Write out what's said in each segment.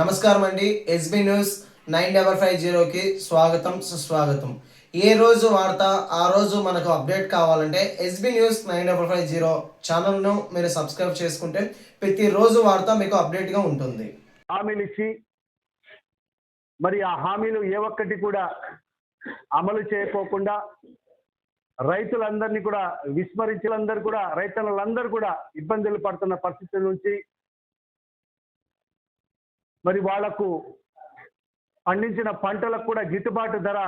నమస్కారం అండి. SB news nine double five జీరోకి స్వాగతం సుస్వాగతం. ఏ రోజు వార్త ఆ రోజు మనకు అప్డేట్ కావాలంటే SB news nine double five zero ఛానల్ను మీరు సబ్స్క్రైబ్ చేసుకుంటే ప్రతిరోజు వార్త మీకు అప్డేట్గా ఉంటుంది. హామీలు ఇచ్చి మరి ఆ హామీలు ఏ ఒక్కటి కూడా అమలు చేయకోకుండా రైతులందరినీ కూడా విస్మరించలందరూ కూడా రైతులందరూ కూడా ఇబ్బందులు పడుతున్న పరిస్థితుల నుంచి మరి వాళ్ళకు పండించిన పంటలకు కూడా గిట్టుబాటు ధర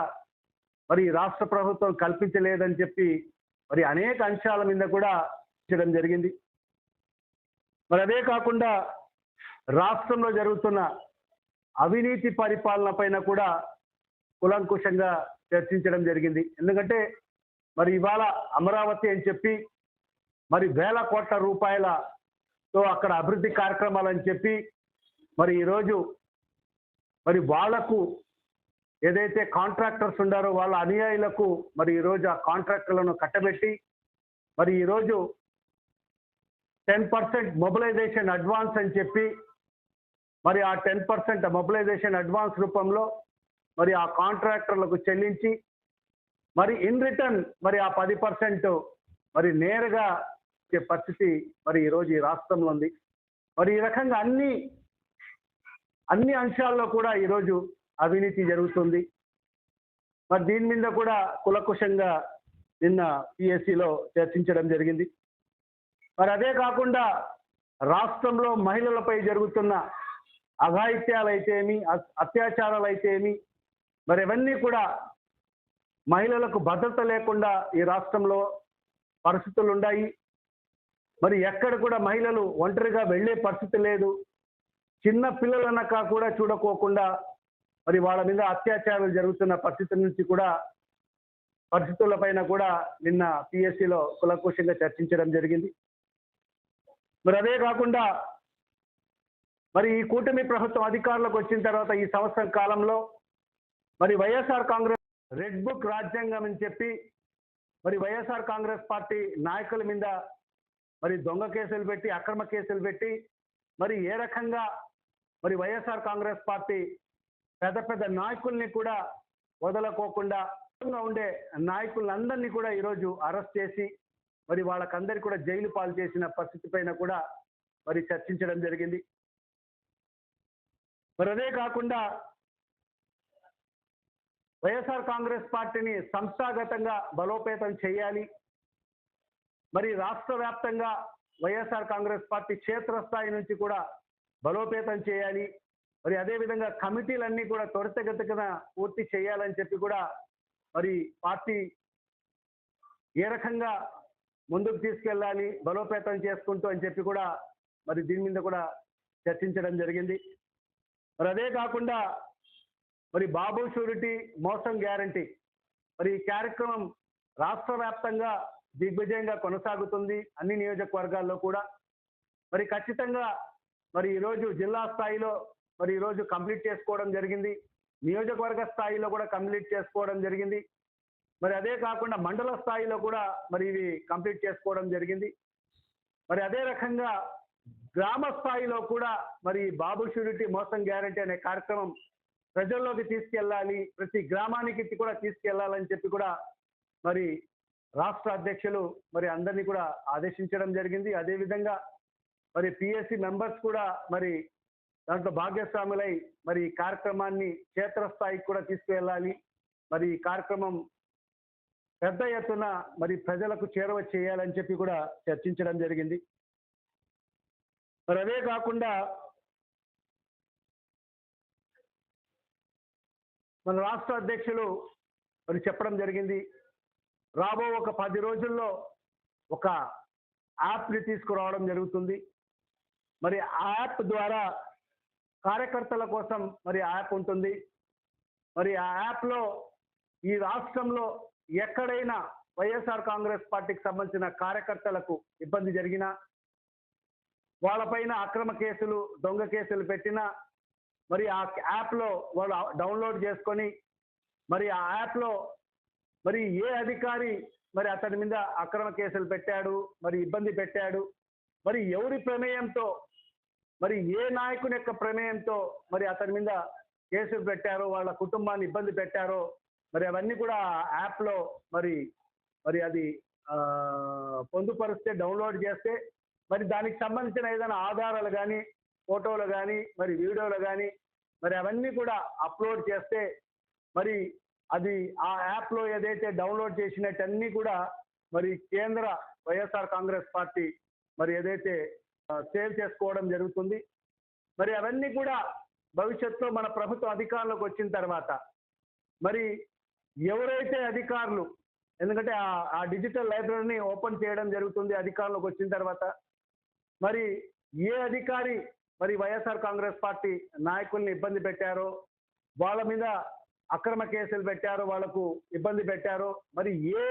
మరి రాష్ట్ర ప్రభుత్వం కల్పించలేదని చెప్పి మరి అనేక అంశాల మీద కూడా చేయడం జరిగింది. మరి అదే కాకుండా రాష్ట్రంలో జరుగుతున్న అవినీతి పరిపాలన పైన కూడా కులంకుశంగా చర్చించడం జరిగింది. ఎందుకంటే మరి ఇవాళ అమరావతి అని చెప్పి మరి వేల కోట్ల రూపాయలతో అక్కడ అభివృద్ధి కార్యక్రమాలు అని చెప్పి మరి ఈరోజు మరి వాళ్ళకు ఏదైతే కాంట్రాక్టర్స్ ఉండారో వాళ్ళ అనుయాయులకు మరి ఈరోజు ఆ కాంట్రాక్టర్లను కట్టబెట్టి మరి ఈరోజు టెన్ పర్సెంట్ మొబిలైజేషన్ అడ్వాన్స్ అని చెప్పి మరి ఆ టెన్ పర్సెంట్ మొబిలైజేషన్ అడ్వాన్స్ రూపంలో మరి ఆ కాంట్రాక్టర్లకు చెల్లించి మరి ఇన్ రిటర్న్ మరి ఆ పది పర్సెంట్ మరి నేరుగా ఇచ్చే పరిస్థితి మరి ఈరోజు ఈ రాష్ట్రంలో ఉంది. మరి ఈ రకంగా అన్ని అన్ని అంశాల్లో కూడా ఈరోజు అవినీతి జరుగుతుంది. మరి దీని మీద కూడా కులకుశంగా నిన్న పిఎస్సిలో చర్చించడం జరిగింది. మరి అదే కాకుండా రాష్ట్రంలో మహిళలపై జరుగుతున్న అఘాయిత్యాలు అయితేమి అత్యాచారాలు అయితేమి మరి ఇవన్నీ కూడా మహిళలకు భద్రత లేకుండా ఈ రాష్ట్రంలో పరిస్థితులు ఉన్నాయి మరి ఎక్కడ కూడా మహిళలు ఒంటరిగా వెళ్ళే పరిస్థితి లేదు. చిన్న పిల్లలనక కూడా చూడకోకుండా మరి వాళ్ళ మీద అత్యాచారాలు జరుగుతున్న పరిస్థితుల నుంచి కూడా పరిస్థితులపైన కూడా నిన్న పిఎస్సిలో కులకోశంగా చర్చించడం జరిగింది. మరి అదే కాకుండా మరి ఈ కూటమి ప్రభుత్వం అధికారంలోకి వచ్చిన తర్వాత ఈ సంవత్సరం కాలంలో మరి వైఎస్ఆర్ కాంగ్రెస్ రెడ్ బుక్ రాజ్యాంగం అని చెప్పి మరి వైఎస్ఆర్ కాంగ్రెస్ పార్టీ నాయకుల మీద మరి దొంగ కేసులు పెట్టి అక్రమ కేసులు పెట్టి మరి ఏ రకంగా మరి వైఎస్ఆర్ కాంగ్రెస్ పార్టీ పెద్ద పెద్ద నాయకుల్ని కూడా వదలకోకుండా ఉండే నాయకులందరినీ కూడా ఈరోజు అరెస్ట్ చేసి మరి వాళ్ళకందరికీ కూడా జైలు పాలు చేసిన పరిస్థితి పైన కూడా మరి చర్చించడం జరిగింది. మరి అదే కాకుండా వైఎస్ఆర్ కాంగ్రెస్ పార్టీని సంస్థాగతంగా బలోపేతం చేయాలి. మరి రాష్ట్ర వ్యాప్తంగా వైఎస్ఆర్ కాంగ్రెస్ పార్టీ క్షేత్రస్థాయి నుంచి కూడా బలోపేతం చేయాలి. మరి అదేవిధంగా కమిటీలన్నీ కూడా త్వరితగతిన పూర్తి చేయాలని చెప్పి కూడా మరి పార్టీ ఏ రకంగా ముందుకు తీసుకెళ్ళాలి బలోపేతం చేసుకుంటూ అని చెప్పి కూడా మరి దీని మీద కూడా చర్చించడం జరిగింది. మరి అదే కాకుండా మరి బాబు షూరిటీ మోసం గ్యారంటీ. మరి ఈ కార్యక్రమం రాష్ట్ర వ్యాప్తంగా దిగ్విజయంగా కొనసాగుతుంది అన్ని నియోజకవర్గాల్లో కూడా. మరి ఖచ్చితంగా మరి ఈరోజు జిల్లా స్థాయిలో మరి ఈరోజు కంప్లీట్ చేసుకోవడం జరిగింది. నియోజకవర్గ స్థాయిలో కూడా కంప్లీట్ చేసుకోవడం జరిగింది. మరి అదే కాకుండా మండల స్థాయిలో కూడా మరి ఇవి కంప్లీట్ చేసుకోవడం జరిగింది. మరి అదే రకంగా గ్రామ స్థాయిలో కూడా మరి బాబు షూరిటీ మోసం గ్యారంటీ అనే కార్యక్రమం ప్రజల్లోకి తీసుకెళ్ళాలి ప్రతి గ్రామానికి కూడా తీసుకెళ్ళాలని చెప్పి కూడా మరి రాష్ట్ర అధ్యక్షులు మరి అందరినీ కూడా ఆదేశించడం జరిగింది. అదే విధంగా మరి పిఎస్సి మెంబర్స్ కూడా మరి దాంట్లో భాగ్యస్వాములై మరి ఈ కార్యక్రమాన్ని క్షేత్రస్థాయికి కూడా తీసుకువెళ్ళాలి. మరి ఈ కార్యక్రమం పెద్ద ఎత్తున మరి ప్రజలకు చేరవ చేయాలని చెప్పి కూడా చర్చించడం జరిగింది. మరి అదే కాకుండా మన రాష్ట్ర అధ్యక్షులు మరి చెప్పడం జరిగింది. రాబో ఒక పది రోజుల్లో ఒక యాప్ని తీసుకురావడం జరుగుతుంది. మరి ఆ యాప్ ద్వారా కార్యకర్తల కోసం మరి యాప్ ఉంటుంది. మరి ఆ యాప్లో ఈ రాష్ట్రంలో ఎక్కడైనా వైఎస్ఆర్ కాంగ్రెస్ పార్టీకి సంబంధించిన కార్యకర్తలకు ఇబ్బంది జరిగినా వాళ్ళపైన అక్రమ కేసులు దొంగ కేసులు పెట్టినా మరి ఆ యాప్లో వాళ్ళు డౌన్లోడ్ చేసుకొని మరి ఆ యాప్లో మరి ఏ అధికారి మరి అతని మీద అక్రమ కేసులు పెట్టాడు మరి ఇబ్బంది పెట్టాడు మరి ఎవరి ప్రమేయంతో మరి ఏ నాయకుని యొక్క ప్రమేయంతో మరి అతని మీద కేసులు పెట్టారో వాళ్ళ కుటుంబాన్ని ఇబ్బంది పెట్టారో మరి అవన్నీ కూడా యాప్లో మరి మరి అది పొందుపరిస్తే డౌన్లోడ్ చేస్తే మరి దానికి సంబంధించిన ఏదైనా ఆధారాలు కానీ ఫోటోలు కానీ మరి వీడియోలు కానీ మరి అవన్నీ కూడా అప్లోడ్ చేస్తే మరి అది ఆ యాప్లో ఏదైతే డౌన్లోడ్ చేసినట్టన్నీ కూడా మరి కేంద్ర వైఎస్ఆర్ కాంగ్రెస్ పార్టీ మరి ఏదైతే సేవ్ చేసుకోవడం జరుగుతుంది. మరి అవన్నీ కూడా భవిష్యత్తులో మన ప్రభుత్వం అధికారంలోకి వచ్చిన తర్వాత మరి ఎవరైతే అధికారులు ఎందుకంటే ఆ- డిజిటల్ లైబ్రరీని ఓపెన్ చేయడం జరుగుతుంది అధికారంలోకి వచ్చిన తర్వాత మరి ఏ అధికారి మరి వైఎస్ఆర్ కాంగ్రెస్ పార్టీ నాయకుల్ని ఇబ్బంది పెట్టారో వాళ్ళ మీద అక్రమ కేసులు పెట్టారో వాళ్ళకు ఇబ్బంది పెట్టారో మరి ఏ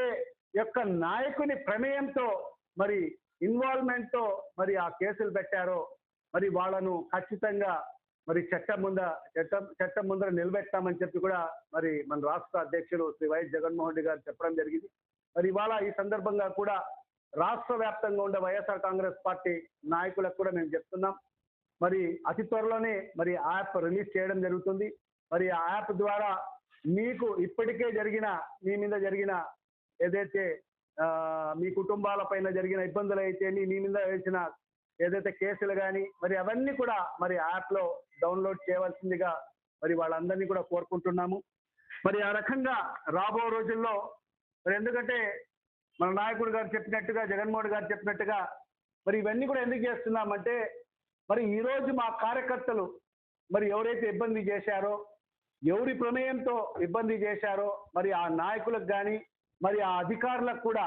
యొక్క నాయకుని ప్రమేయంతో మరి ఇన్వాల్వ్మెంట్తో మరి ఆ కేసులు పెట్టారో మరి వాళ్ళను ఖచ్చితంగా మరి చట్టం ముంద చట్టం చట్టం ముందర నిలబెట్టామని చెప్పి కూడా మరి మన రాష్ట్ర అధ్యక్షులు శ్రీ వైఎస్ జగన్మోహన్ రెడ్డి గారు చెప్పడం జరిగింది. మరి ఇవాళ ఈ సందర్భంగా కూడా రాష్ట్ర వ్యాప్తంగా ఉండే వైఎస్ఆర్ కాంగ్రెస్ పార్టీ నాయకులకు కూడా మేము చెప్తున్నాం. మరి అతి త్వరలోనే మరి యాప్ రిలీజ్ చేయడం జరుగుతుంది. మరి ఆ యాప్ ద్వారా మీకు ఇప్పటికే జరిగిన మీ మీద జరిగిన ఏదైతే మీ కుటుంబాల పైన జరిగిన ఇబ్బందులు అయితే మీ మీద వేసిన ఏదైతే కేసులు కానీ మరి అవన్నీ కూడా మరి యాప్లో డౌన్లోడ్ చేయవలసిందిగా మరి వాళ్ళందరినీ కూడా కోరుకుంటున్నాము. మరి ఆ రకంగా రాబో రోజుల్లో మరి ఎందుకంటే మన నాయకుడు గారు చెప్పినట్టుగా జగన్మోహన్ గారు చెప్పినట్టుగా మరి ఇవన్నీ కూడా ఎందుకు చేస్తున్నామంటే మరి ఈరోజు మా కార్యకర్తలు మరి ఎవరైతే ఇబ్బంది చేశారో ఎవరి ప్రమేయంతో ఇబ్బంది చేశారో మరి ఆ నాయకులకు కానీ మరి ఆ అధికారులకు కూడా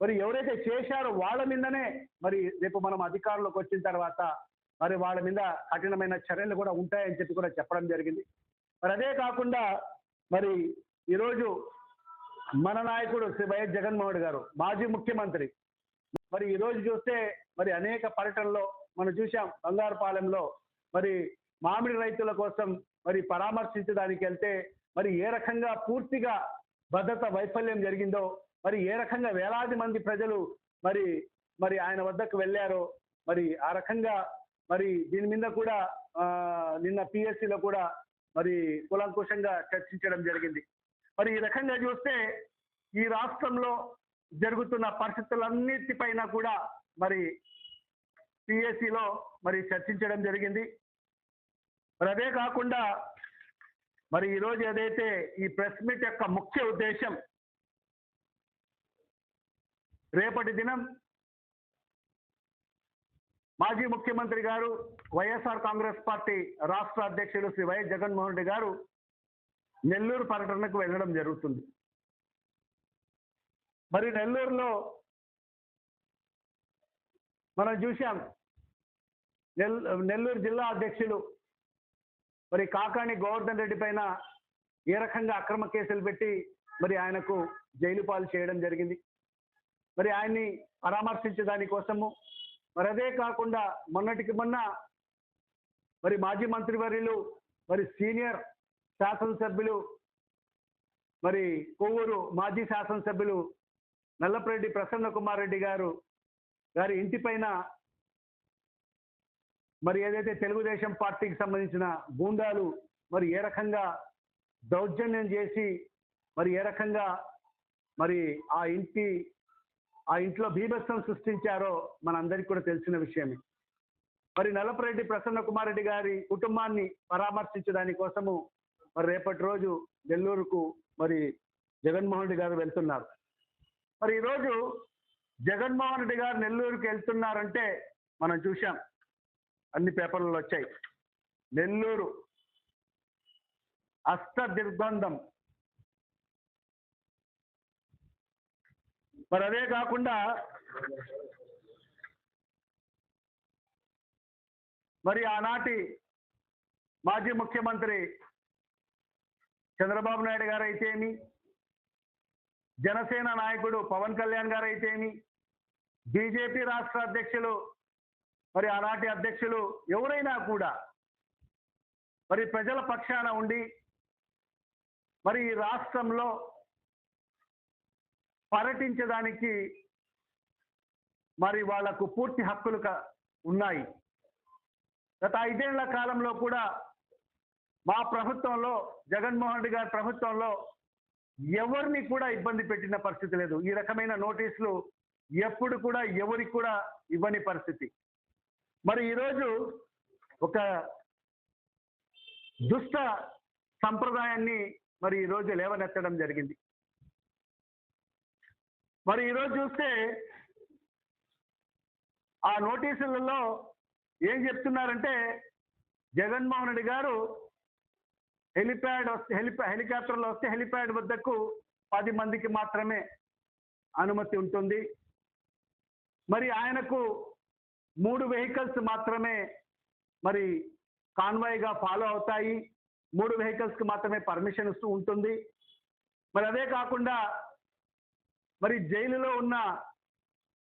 మరి ఎవరైతే చేశారో వాళ్ళ మీదనే మరి రేపు మనం అధికారంలోకి వచ్చిన తర్వాత మరి వాళ్ళ మీద కఠినమైన చర్యలు కూడా ఉంటాయని చెప్పి కూడా చెప్పడం జరిగింది. మరి అదే కాకుండా మరి ఈరోజు మన నాయకుడు శ్రీ వైఎస్ జగన్మోహన్ గారు మాజీ ముఖ్యమంత్రి. మరి ఈ రోజు చూస్తే మరి అనేక పర్యటనలో మనం చూసాం బంగారుపాలెంలో మరి మామిడి రైతుల కోసం మరి పరామర్శించడానికి వెళ్తే మరి ఏ రకంగా పూర్తిగా భద్రత వైఫల్యం జరిగిందో మరి ఏ రకంగా వేలాది మంది ప్రజలు మరి మరి ఆయన వద్దకు వెళ్ళారో మరి ఆ రకంగా మరి దీని మీద కూడా నిన్న పిఎస్సిలో కూడా మరి కులంకుశంగా చర్చించడం జరిగింది. మరి ఈ రకంగా చూస్తే ఈ రాష్ట్రంలో జరుగుతున్న పరిస్థితులన్నిటిపైన కూడా మరి పిఎస్సిలో మరి చర్చించడం జరిగింది. మరి అదే కాకుండా మరి ఈరోజు ఏదైతే ఈ ప్రెస్ మీట్ యొక్క ముఖ్య ఉద్దేశం రేపటి దినం మాజీ ముఖ్యమంత్రి గారు వైఎస్ఆర్ కాంగ్రెస్ పార్టీ రాష్ట్ర అధ్యక్షులు శ్రీ వైఎస్ జగన్మోహన్ రెడ్డి గారు నెల్లూరు పర్యటనకు వెళ్ళడం జరుగుతుంది. మరి నెల్లూరులో మనం చూశాం నెల్ నెల్లూరు జిల్లా అధ్యక్షులు మరి కాకాణి గోవర్ధన్ రెడ్డి పైన ఏ రకంగా అక్రమ కేసులు పెట్టి మరి ఆయనకు జైలు పాలు చేయడం జరిగింది? మరి ఆయన్ని పరామర్శించడాని కోసము? మరి అదే కాకుండా మొన్నటికి మొన్న మరి మాజీ మంత్రివర్యులు మరి సీనియర్ శాసనసభ్యులు మరి కొవ్వూరు మాజీ శాసనసభ్యులు నల్లపరెడ్డి ప్రసన్న కుమార్ రెడ్డి గారు గారి ఇంటి పైన మరి ఏదైతే తెలుగుదేశం పార్టీకి సంబంధించిన గూండాలు మరి ఏ రకంగా దౌర్జన్యం చేసి మరి ఏ రకంగా మరి ఆ ఇంటి ఆ ఇంట్లో బీభత్సం సృష్టించారో మనందరికీ కూడా తెలిసిన విషయమే. మరి నల్లపరెడ్డి ప్రసన్న కుమార్ రెడ్డి గారి కుటుంబాన్ని పరామర్శించడాని కోసము మరి రేపటి రోజు నెల్లూరుకు మరి జగన్మోహన్ రెడ్డి గారు వెళ్తున్నారు. మరి ఈరోజు జగన్మోహన్ రెడ్డి గారు నెల్లూరుకి వెళ్తున్నారంటే మనం చూశాం. అన్ని పేపర్లలో వచ్చాయి. నెల్లూరు. అష్ట దిగ్బంధం. మరి అదే కాకుండా మరి ఆనాటి మాజీ ముఖ్యమంత్రి చంద్రబాబు నాయుడు గారు అయితేమి జనసేన నాయకుడు పవన్ కళ్యాణ్ గారు అయితేమి బీజేపీ రాష్ట్ర అధ్యక్షులు మరి ఆనాటి అధ్యక్షులు ఎవరైనా కూడా మరి ప్రజల పక్షాన ఉండి మరి ఈ రాష్ట్రంలో పర్యటించడానికి మరి వాళ్ళకు పూర్తి హక్కులు ఉన్నాయి. గత ఐదేళ్ళ కాలంలో కూడా మా ప్రభుత్వంలో జగన్మోహన్ రెడ్డి గారి ప్రభుత్వంలో ఎవరిని కూడా ఇబ్బంది పెట్టిన పరిస్థితి లేదు. ఈ రకమైన నోటీసులు ఎప్పుడు కూడా ఎవరికి కూడా ఇవ్వని పరిస్థితి. మరి ఈరోజు ఒక దుష్ట సంప్రదాయాన్ని మరి ఈరోజు లేవనెత్తడం జరిగింది. మరి ఈరోజు చూస్తే ఆ నోటీసులలో ఏం చెప్తున్నారంటే జగన్మోహన్ రెడ్డి గారు హెలిప్యాడ్ వస్తే హెలిపా హెలికాప్టర్లో వస్తే హెలిప్యాడ్ వద్దకు పది మందికి మాత్రమే అనుమతి ఉంటుంది. మరి ఆయనకు మూడు వెహికల్స్ మాత్రమే మరి కాన్వాయ్గా ఫాలో అవుతాయి. మూడు వెహికల్స్కి మాత్రమే పర్మిషన్ ఇస్తూ ఉంటుంది. మరి అదే కాకుండా మరి జైలులో ఉన్న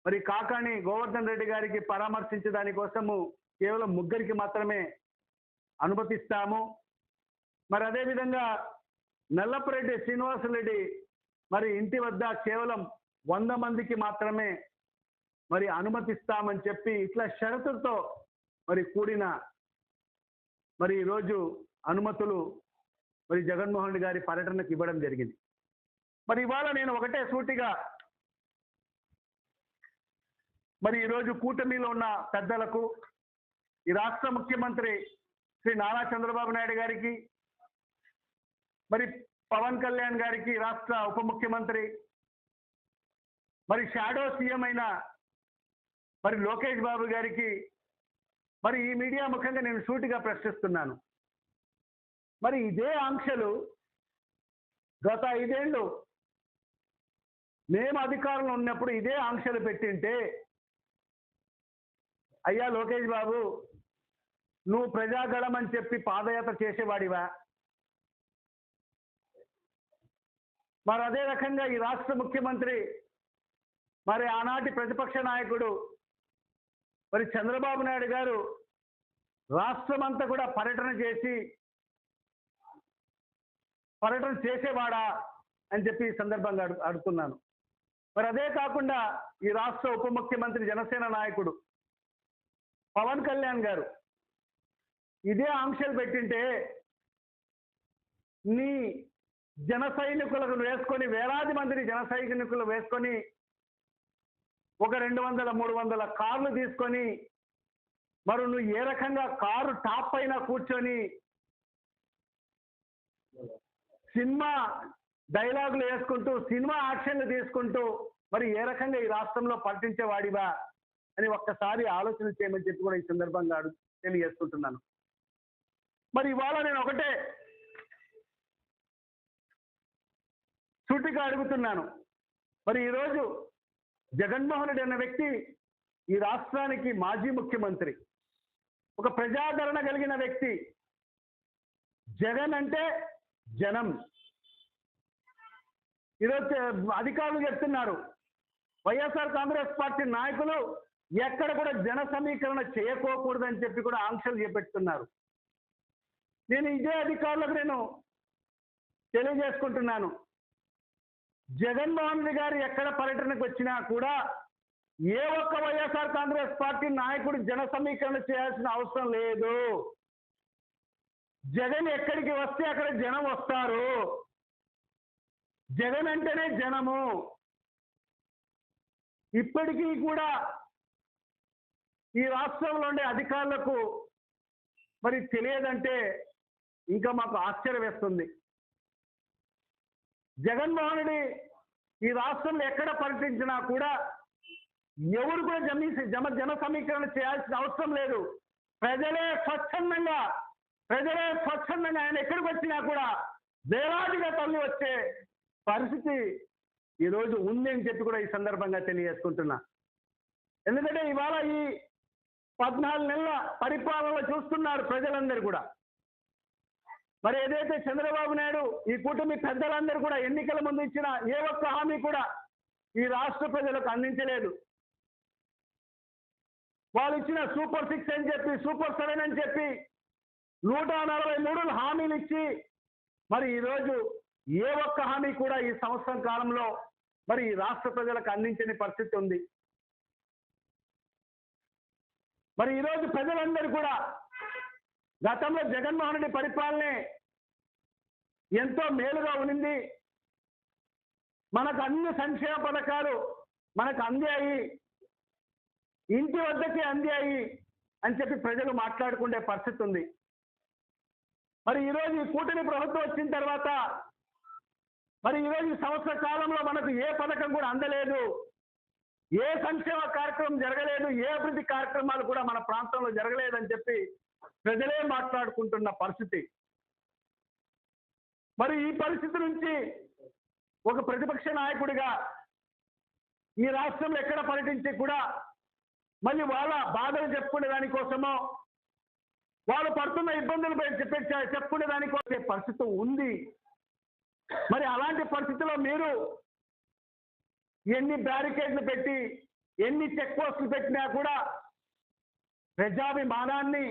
మరి కాకాని గోవర్ధన్ రెడ్డి గారికి పరామర్శించే దానికోసము కేవలం ముగ్గురికి మాత్రమే అనుమతిస్తాము. మరి అదేవిధంగా నల్లపరెడ్డి శ్రీనివాసరెడ్డి మరి ఇంటి వద్ద కేవలం వంద మందికి మాత్రమే మరి అనుమతిస్తామని చెప్పి ఇట్లా షరతులతో మరి కూడిన మరి ఈరోజు అనుమతులు మరి జగన్మోహన్ రెడ్డి గారి పర్యటనకు ఇవ్వడం జరిగింది. మరి ఇవాళ నేను ఒకటే సూటిగా మరి ఈరోజు కూటమిలో ఉన్న పెద్దలకు ఈ రాష్ట్ర ముఖ్యమంత్రి శ్రీ నారా చంద్రబాబు నాయుడు గారికి మరి పవన్ కళ్యాణ్ గారికి రాష్ట్ర ఉప ముఖ్యమంత్రి మరి షాడో సీఎం అయిన మరి లోకేష్ బాబు గారికి మరి ఈ మీడియా ముఖంగా నేను సూటిగా ప్రశ్నిస్తున్నాను. మరి ఇదే ఆంక్షలు గత ఐదేళ్ళు మేము అధికారంలో ఉన్నప్పుడు ఇదే ఆంక్షలు పెట్టింటే అయ్యా లోకేష్ బాబు నువ్వు ప్రజాగళం అని చెప్పి పాదయాత్ర చేసేవాడివా? మరి అదే రకంగా ఈ రాష్ట్ర ముఖ్యమంత్రి మరి ఆనాటి ప్రతిపక్ష నాయకుడు మరి చంద్రబాబు నాయుడు గారు రాష్ట్రం అంతా కూడా పర్యటన చేసి పర్యటన చేసేవాడా అని చెప్పి ఈ సందర్భంగా అడు అడుగుతున్నాను. మరి అదే కాకుండా ఈ రాష్ట్ర ఉప ముఖ్యమంత్రి జనసేన నాయకుడు పవన్ కళ్యాణ్ గారు ఇదే ఆంక్షలు పెట్టింటే నీ జన సైనికులను వేసుకొని వేలాది మందిని జన సైనికులు వేసుకొని ఒక రెండు వందల మూడు వందల కార్లు తీసుకొని మరి నువ్వు ఏ రకంగా కారు టాప్ పైన కూర్చొని సినిమా డైలాగులు వేసుకుంటూ సినిమా యాక్షన్లు తీసుకుంటూ మరి ఏ రకంగా ఈ రాష్ట్రంలో పట్టించేవాడివా అని ఒక్కసారి ఆలోచన చేయమని చెప్పి కూడా ఈ సందర్భంగా తెలియజేసుకుంటున్నాను. మరి ఇవాళ నేను ఒకటే సూటిగా అడుగుతున్నాను. మరి ఈరోజు జగన్మోహన్ రెడ్డి అన్న వ్యక్తి ఈ రాష్ట్రానికి మాజీ ముఖ్యమంత్రి. ఒక ప్రజాదరణ కలిగిన వ్యక్తి. జగన్ అంటే జనం. ఈరోజు అధికారులు చెప్తున్నారు. వైఎస్ఆర్ కాంగ్రెస్ పార్టీ నాయకులు ఎక్కడ కూడా జన సమీకరణ చేయకోకూడదని చెప్పి కూడా ఆంక్షలు చేపెడుతున్నారు. నేను ఇదే అధికారులకు నేను తెలియజేసుకుంటున్నాను. జగన్మోహన్ రెడ్డి గారు ఎక్కడ పర్యటనకు వచ్చినా కూడా ఏ ఒక్క వైఎస్ఆర్ కాంగ్రెస్ పార్టీ నాయకుడు జన సమీకరణ చేయాల్సిన అవసరం లేదు. జగన్ ఎక్కడికి వస్తే అక్కడ జనం వస్తారు. జగన్ అంటేనే జనము. ఇప్పటికీ కూడా ఈ రాష్ట్రంలో ఉండే అధికారులకు మరి తెలియదంటే ఇంకా మాకు ఆశ్చర్యం వేస్తుంది జగన్మోహనుడి ఈ రాష్ట్రంలో ఎక్కడ పర్యటించినా కూడా ఎవరు కూడా జమీ జమ జన సమీకరణ చేయాల్సిన అవసరం లేదు. ప్రజలే స్వచ్ఛందంగా ప్రజలే స్వచ్ఛందంగా ఆయన ఎక్కడికి వచ్చినా కూడా వేలాదిగా తల్లి వచ్చే పరిస్థితి ఈరోజు ఉంది అని చెప్పి కూడా ఈ సందర్భంగా తెలియజేసుకుంటున్నా. ఎందుకంటే ఇవాళ ఈ పద్నాలుగు నెలల పరిపాలనలో చూస్తున్నారు ప్రజలందరూ కూడా. మరి ఏదైతే చంద్రబాబు నాయుడు ఈ కూటమి పెద్దలందరూ కూడా ఎన్నికల ముందు ఇచ్చిన ఏ ఒక్క హామీ కూడా ఈ రాష్ట్ర ప్రజలకు అందించలేదు. వాళ్ళు ఇచ్చిన సూపర్ సిక్స్ అని చెప్పి సూపర్ సెవెన్ అని చెప్పి నూట నలభై మూడు హామీలు ఇచ్చి మరి ఈరోజు ఏ ఒక్క హామీ కూడా ఈ సంవత్సరం కాలంలో మరి ఈ రాష్ట్ర ప్రజలకు అందించని పరిస్థితి ఉంది. మరి ఈరోజు ప్రజలందరూ కూడా గతంలో జగన్మోహన్ రెడ్డి పరిపాలనే ఎంతో మేలుగా ఉన్నింది మనకు అన్ని సంక్షేమ పథకాలు మనకు అందాయి. ఇంటి వద్దకే అందాయి అని చెప్పి ప్రజలు మాట్లాడుకునే పరిస్థితి ఉంది. మరి ఈరోజు ఈ కూటమి ప్రభుత్వం వచ్చిన తర్వాత మరి ఈరోజు ఈ సంవత్సర కాలంలో మనకు ఏ పథకం కూడా అందలేదు. ఏ సంక్షేమ కార్యక్రమం జరగలేదు. ఏ అభివృద్ధి కార్యక్రమాలు కూడా మన ప్రాంతంలో జరగలేదని చెప్పి ప్రజలే మాట్లాడుకుంటున్న పరిస్థితి. మరి ఈ పరిస్థితి నుంచి ఒక ప్రతిపక్ష నాయకుడిగా ఈ రాష్ట్రంలో ఎక్కడ పర్యటించి కూడా మళ్ళీ వాళ్ళ బాధలు చెప్పుకునే దానికోసమో వాళ్ళు పడుతున్న ఇబ్బందులు చెప్పే చెప్పుకునే దానికోసం పరిస్థితి ఉంది. మరి అలాంటి పరిస్థితిలో మీరు ఎన్ని బ్యారికేడ్లు పెట్టి ఎన్ని చెక్ పోస్టులు పెట్టినా కూడా ప్రజాభిమానాన్ని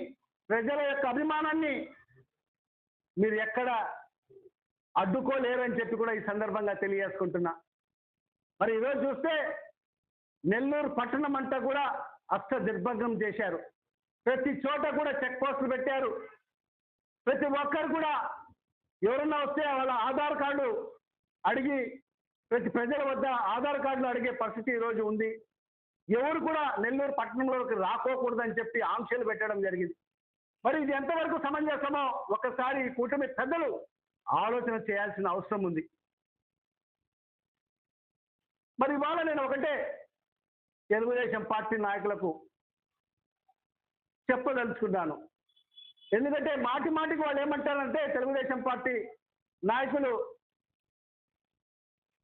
ప్రజల యొక్క అభిమానాన్ని మీరు ఎక్కడ అడ్డుకోలేరని చెప్పి కూడా ఈ సందర్భంగా తెలియజేసుకుంటున్నా. మరి ఈరోజు చూస్తే నెల్లూరు పట్టణం అంతా కూడా అష్ట దిగ్భంగం చేశారు. ప్రతి చోట కూడా చెక్ పోస్టులు పెట్టారు. ప్రతి ఒక్కరు కూడా ఎవరన్నా వస్తే వాళ్ళ ఆధార్ కార్డు అడిగి ప్రతి ప్రజల వద్ద ఆధార్ కార్డులు అడిగే పరిస్థితి ఈరోజు ఉంది. ఎవరు కూడా నెల్లూరు పట్టణంలోకి రాకోకూడదని చెప్పి ఆంక్షలు పెట్టడం జరిగింది. మరి ఇది ఎంతవరకు సమంజసమో ఒకసారి కూటమి పెద్దలు ఆలోచన చేయాల్సిన అవసరం ఉంది. మరి ఇవాళ నేను ఒకటే తెలుగుదేశం పార్టీ నాయకులకు చెప్పదలుచుకున్నాను. ఎందుకంటే మాటి మాటికి వాళ్ళు ఏమంటారంటే తెలుగుదేశం పార్టీ నాయకులు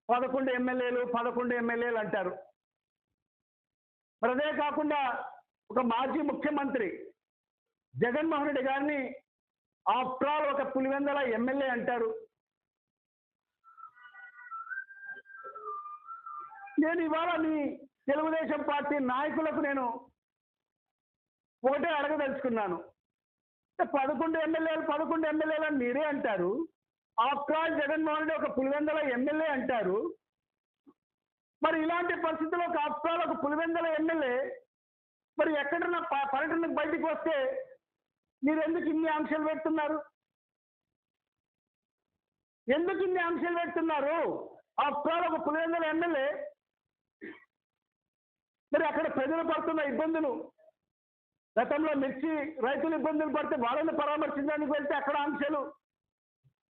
పదకొండు ఎమ్మెల్యేలు పదకొండు ఎమ్మెల్యేలు అంటారు. మరి అదే కాకుండా ఒక మాజీ ముఖ్యమంత్రి జగన్మోహన్ రెడ్డి గారిని ఆఫ్టర్ ఆల్ ఒక పులివెందల ఎమ్మెల్యే అంటారు. నేను ఇవాళ మీ తెలుగుదేశం పార్టీ నాయకులకు నేను ఒకటే అడగదలుచుకున్నాను. పదకొండు ఎమ్మెల్యేలు పదకొండు ఎమ్మెల్యేలు అని మీరే అంటారు. ఆఫ్టర్ ఆల్ జగన్మోహన్ రెడ్డి ఒక పులివెందల ఎమ్మెల్యే అంటారు. మరి ఇలాంటి పరిస్థితుల్లో ఒక ఆఫ్టర్ ఆల్ ఒక పులివెందల ఎమ్మెల్యే మరి ఎక్కడన్నా పర్యటనకు బయటికి వస్తే మీరు ఎందుకు ఇన్ని ఆంక్షలు పెడుతున్నారు? ఎందుకు ఇన్ని ఆంక్షలు పెడుతున్నారు? ఆఫ్టర్ ఒక పులివెందల ఎమ్మెల్యే. మరి అక్కడ ప్రజలు పడుతున్న ఇబ్బందులు. గతంలో మిర్చి రైతులు ఇబ్బందులు పడితే వాళ్ళని పరామర్శించడానికి వెళ్తే అక్కడ ఆంక్షలు.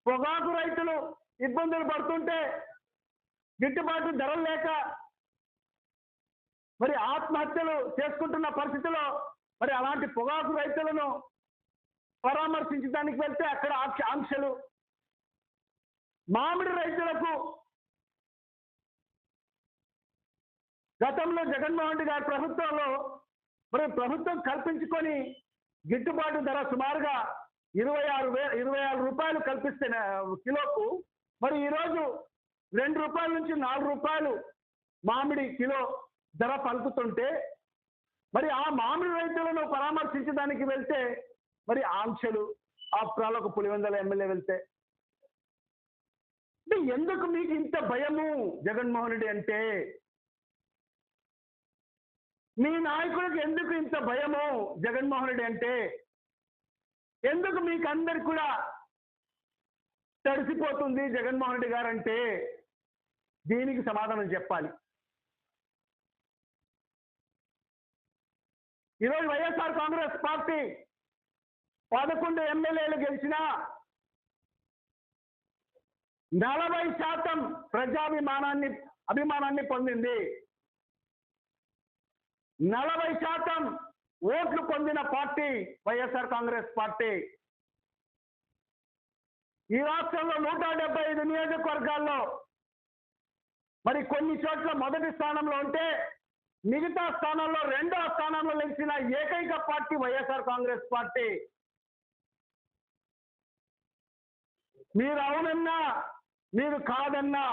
పొగాకు రైతులు ఇబ్బందులు పడుతుంటే గిట్టుబాటు ధరలు లేక మరి ఆత్మహత్యలు చేసుకుంటున్న పరిస్థితిలో మరి అలాంటి పొగాకు రైతులను పరామర్శించడానికి వెళ్తే అక్కడ ఆంక్ష- ఆంక్షలు. మామిడి రైతులకు గతంలో జగన్మోహన్ రెడ్డి గారి ప్రభుత్వంలో మరి ప్రభుత్వం కల్పించుకొని గిట్టుబాటు ధర సుమారుగా ఇరవై ఆరు వే ఇరవై ఆరు రూపాయలు కల్పిస్తే కిలోకు మరి ఈరోజు రెండు రూపాయల నుంచి నాలుగు రూపాయలు మామిడి కిలో ధర పలుకుతుంటే మరి ఆ మామిడి రైతులను పరామర్శించడానికి వెళ్తే మరి ఆంక్షలు ఆ ఒక పులివెందల ఎమ్మెల్యే వెళ్తే? అంటే ఎందుకు మీకు ఇంత భయము జగన్మోహన్ రెడ్డి అంటే? మీ నాయకులకు ఎందుకు ఇంత భయము జగన్మోహన్ రెడ్డి అంటే? ఎందుకు మీకు అందరు కూడా తడిసిపోతుంది జగన్మోహన్ రెడ్డి గారు అంటే? దీనికి సమాధానం చెప్పాలి. ఈరోజు వైఎస్ఆర్ కాంగ్రెస్ పార్టీ పదకొండు ఎమ్మెల్యేలు గెలిచినా నలభై శాతం ప్రజాభిమానాన్ని అభిమానాన్ని పొందింది. నలభై శాతం ఓట్లు పొందిన పార్టీ వైఎస్ఆర్ కాంగ్రెస్ పార్టీ. ఈ రాష్ట్రంలో నూట డెబ్బై ఐదు నియోజకవర్గాల్లో మరి కొన్ని చోట్ల మొదటి స్థానంలో ఉంటే మిగతా స్థానంలో రెండో స్థానంలో నిలిచిన ఏకైక పార్టీ వైఎస్ఆర్ కాంగ్రెస్ పార్టీ. మీరు అవునన్నా మీరు కాదన్నా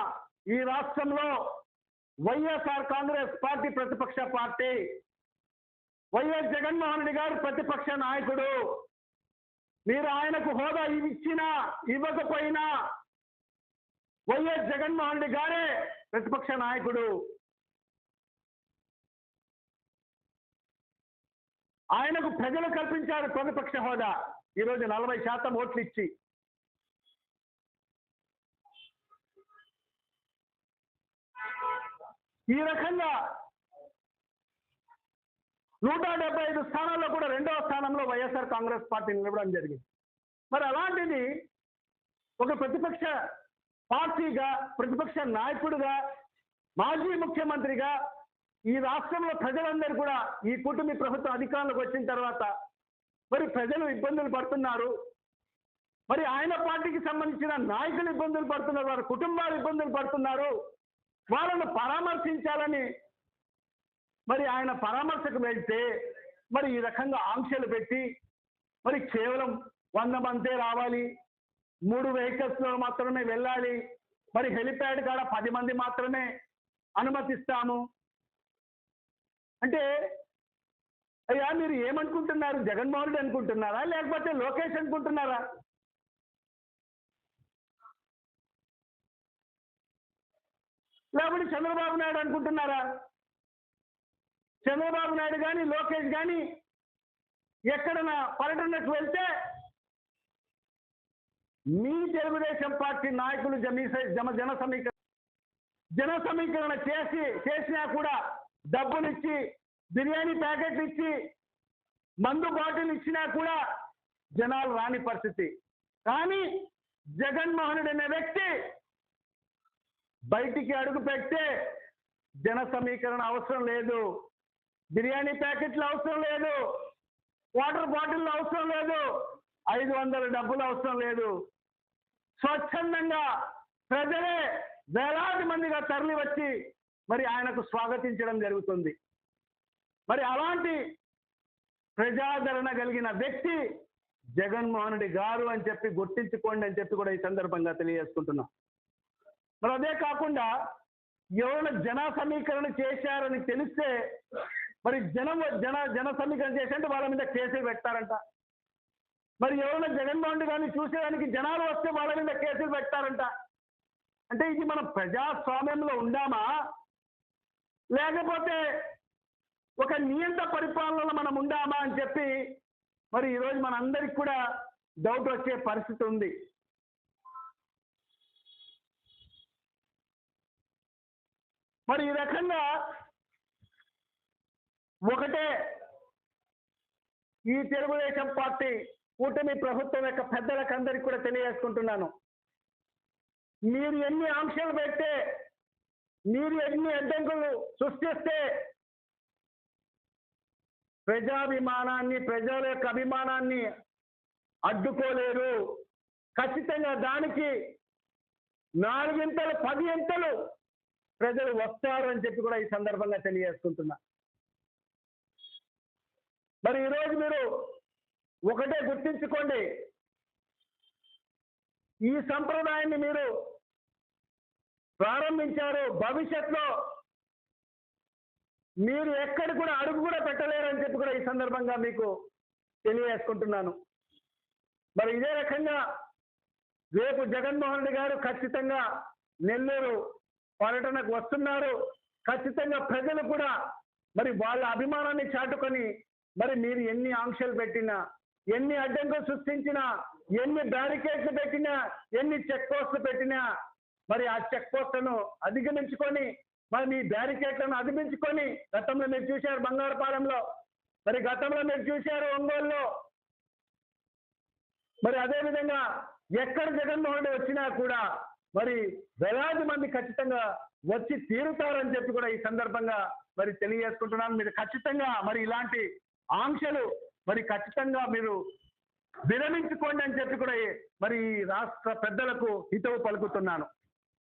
ఈ రాష్ట్రంలో వైఎస్ఆర్ కాంగ్రెస్ పార్టీ ప్రతిపక్ష పార్టీ వైఎస్ జగన్మోహన్ రెడ్డి గారు ప్రతిపక్ష నాయకుడు. మీరు ఆయనకు హోదా ఇచ్చినా ఇవ్వకపోయినా వైఎస్ జగన్మోహన్ రెడ్డి గారే ప్రతిపక్ష నాయకుడు. ఆయనకు ప్రజలు కల్పించారు ప్రతిపక్ష హోదా. ఈరోజు నలభై శాతం ఓట్లు ఇచ్చి ఈ రకంగా నూట డెబ్బై ఐదు స్థానాల్లో కూడా రెండవ స్థానంలో వైఎస్ఆర్ కాంగ్రెస్ పార్టీ నిలవడం జరిగింది. మరి అలాంటిది ఒక ప్రతిపక్ష పార్టీగా ప్రతిపక్ష నాయకుడిగా మాజీ ముఖ్యమంత్రిగా ఈ రాష్ట్రంలో ప్రజలందరూ కూడా ఈ కుటుంబ ప్రభుత్వం అధికారంలోకి వచ్చిన తర్వాత మరి ప్రజలు ఇబ్బందులు పడుతున్నారు. మరి ఆయన పార్టీకి సంబంధించిన నాయకులు ఇబ్బందులు పడుతున్నారు వారి కుటుంబాలు ఇబ్బందులు పడుతున్నారు. వాళ్ళను పరామర్శించాలని మరి ఆయన పరామర్శకు వెళ్తే మరి ఈ రకంగా ఆంక్షలు పెట్టి మరి కేవలం వంద మందే రావాలి మూడు వెహికల్స్లో మాత్రమే వెళ్ళాలి మరి హెలిప్యాడ్ కాడ పది మంది మాత్రమే అనుమతిస్తాము. అంటే అయ్యా మీరు ఏమనుకుంటున్నారు? జగన్మోహన్ రెడ్డి అనుకుంటున్నారా? లేకపోతే లోకేష్ అనుకుంటున్నారా? లేకపోతే చంద్రబాబు నాయుడు అనుకుంటున్నారా? చంద్రబాబు నాయుడు కానీ లోకేష్ కానీ ఎక్కడన్నా పర్యటనకు వెళ్తే మీ తెలుగుదేశం పార్టీ నాయకులు జమ జమ జన సమీకరణ జన సమీకరణ చేసి చేసినా కూడా డబ్బులిచ్చి బిర్యానీ ప్యాకెట్లు ఇచ్చి మందు బాటిల్ ఇచ్చినా కూడా జనాలు రాని పరిస్థితి. కానీ జగన్మోహనుడు అనే వ్యక్తి బయటికి అడుగు పెడితే జన సమీకరణ అవసరం లేదు. బిర్యానీ ప్యాకెట్లు అవసరం లేదు. వాటర్ బాటిల్ అవసరం లేదు. ఐదు వందల డబ్బులు అవసరం లేదు. స్వచ్ఛందంగా ప్రజలే వేలాది మందిగా తరలి వచ్చి మరి ఆయనకు స్వాగతించడం జరుగుతుంది. మరి అలాంటి ప్రజాదరణ కలిగిన వ్యక్తి జగన్మోహన్ రెడ్డి గారు అని చెప్పి గుర్తించుకోండి అని చెప్పి కూడా ఈ సందర్భంగా తెలియజేసుకుంటున్నాం. మరి అదే కాకుండా ఎవరైనా జన సమీకరణ చేశారని తెలిస్తే మరి జనం జన జన సమీకరణ చేశారంటే వాళ్ళ మీద కేసులు పెడతారంట మరి ఎవరైనా జగన్మోహన్ రెడ్డి గారిని చూసేదానికి జనాలు వస్తే వాళ్ళ మీద కేసులు పెడతారంట అంటే ఇది మనం ప్రజాస్వామ్యంలో ఉండామా లేకపోతే ఒక నియంత్ర పరిపాలనలో మనం ఉండామా అని చెప్పి మరి ఈరోజు మనందరికి కూడా డౌట్ వచ్చే పరిస్థితి ఉంది. మరి ఈ రకంగా ఒకటే ఈ తెలుగుదేశం పార్టీ కూటమి ప్రభుత్వం యొక్క పెద్దలకు అందరికీ కూడా తెలియజేసుకుంటున్నాను. మీరు ఎన్ని ఆంక్షలు పెడితే మీరు ఎన్ని అడ్డంకులు సృష్టిస్తే ప్రజాభిమానాన్ని ప్రజల యొక్క అభిమానాన్ని అడ్డుకోలేరు. ఖచ్చితంగా దానికి నాలుగింతలు పది ఇంతలు ప్రజలు వస్తారు అని చెప్పి కూడా ఈ సందర్భంగా తెలియజేసుకుంటున్నా. మరి ఈరోజు మీరు ఒకటే గుర్తించుకోండి. ఈ సంప్రదాయాన్ని మీరు ప్రారంభించారు. భవిష్యత్తులో మీరు ఎక్కడ కూడా అడుగు కూడా పెట్టలేరని చెప్పి కూడా ఈ సందర్భంగా మీకు తెలియజేసుకుంటున్నాను. మరి ఇదే రకంగా రేపు జగన్మోహన్ రెడ్డి గారు ఖచ్చితంగా నెల్లూరు పర్యటనకు వస్తున్నారు. ఖచ్చితంగా ప్రజలు కూడా మరి వాళ్ళ అభిమానాన్ని చాటుకొని మరి మీరు ఎన్ని ఆంక్షలు పెట్టినా ఎన్ని అడ్డంకులు సృష్టించినా ఎన్ని బ్యారికేడ్లు పెట్టినా ఎన్ని చెక్ పోస్టులు పెట్టినా మరి ఆ చెక్ పోస్టులను అధిగమించుకొని మరి మీ బ్యారికేడ్లను అధిగమించుకొని గతంలో మీరు చూశారు బంగారుపాలెంలో. మరి గతంలో మీరు చూశారు ఒంగోలులో. మరి అదే విధంగా ఎక్కడ జగన్మోహన్ రెడ్డి వచ్చినా కూడా మరి వేలాది మంది ఖచ్చితంగా వచ్చి తీరుతారని చెప్పి కూడా ఈ సందర్భంగా మరి తెలియజేసుకుంటున్నాను. మీరు ఖచ్చితంగా మరి ఇలాంటి ఆంక్షలు మరి ఖచ్చితంగా మీరు విరమించుకోండి అని చెప్పి కూడా మరి ఈ రాష్ట్ర పెద్దలకు హితవు పలుకుతున్నాను.